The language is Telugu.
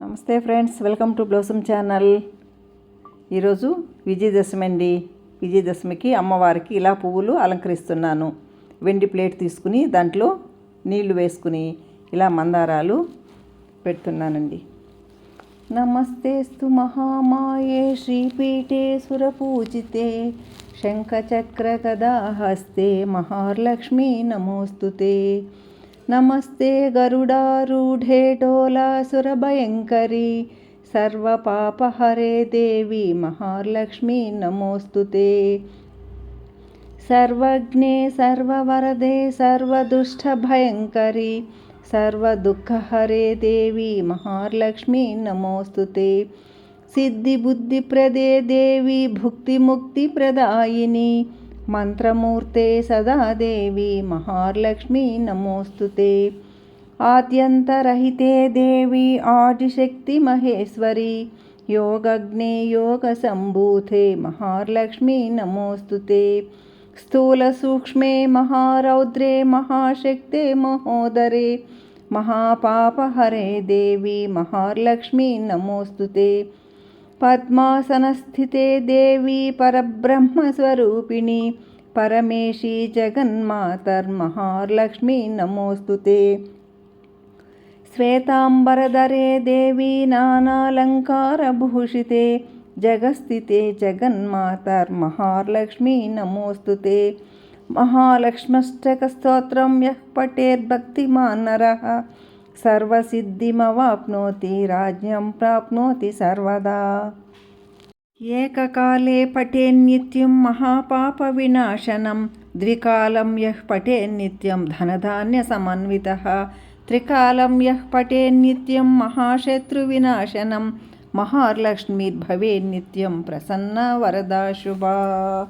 నమస్తే friends welcome to Blossom channel. ఈరోజు విజయదశమి అండి. విజయదశమికి అమ్మవారికి ఇలా పువ్వులు అలంకరిస్తున్నాను. వెండి ప్లేట్ తీసుకుని దాంట్లో నీళ్ళు వేసుకుని ఇలా మందారాలు పెడుతున్నానండి. నమస్తేస్తు మహామాయే శ్రీపీఠే సురపూజితే హస్తే మహాలక్ష్మీ నమోస్తుతే. नमस्ते गरुडारूढे डोलासुरभयङ्करी, सर्वपापहरे देवी महालक्ष्मी नमोस्तु ते। सर्वज्ञे, सर्ववरदे, सर्वदुष्टभयङ्करी, सर्वदुःखहरे देवी महालक्ष्मी नमोस्तु ते। सिद्धिबुद्धिप्रदे देवी, भुक्तिमुक्तिप्रदायिनी మంత్రమూర్తే సదాదేవి మహాలక్ష్మి నమోస్తుతే ఆద్యంతరహితే దేవి ఆదిశక్తి మహేశ్వరి. యోగజ్ఞే యోగ సంభూతే మహాలక్ష్మి నమోస్తుతే స్థూల సూక్ష్మే మహారౌద్రే మహాశక్తే మహోదరే. మహాపాపహరే దేవి మహాలక్ష్మి నమోస్తుతే पद्मासनस्थिते देवी परब्रह्मस्वरूपिणी, परमेशी जगन्मातर्महालक्ष्मी नमोऽस्तु ते। श्वेताम्बरधरे देवी नानालङ्कारभूषिते, जगस्थिते जगन्मातर्महालक्ष्मी नमोऽस्तु ते। महालक्ष्मष्टकस्तोत्रं यः पठेर्भक्तिमान् नरः సర్వసిద్ధిమవాప్నోతి రాజ్యం ప్రాప్నోతి సర్వదా. ఏకకాలే పఠేన్నిత్యం మహాపాపవినాశనం ద్వికాలం యః పఠేన్నిత్యం ధనధాన్యసమన్వితः త్రికాలం యః పఠేన్నిత్యం మహాశత్రువినాశనం మహాలక్ష్మీర్భవేన్నిత్యం ప్రసన్న వరదా శుభా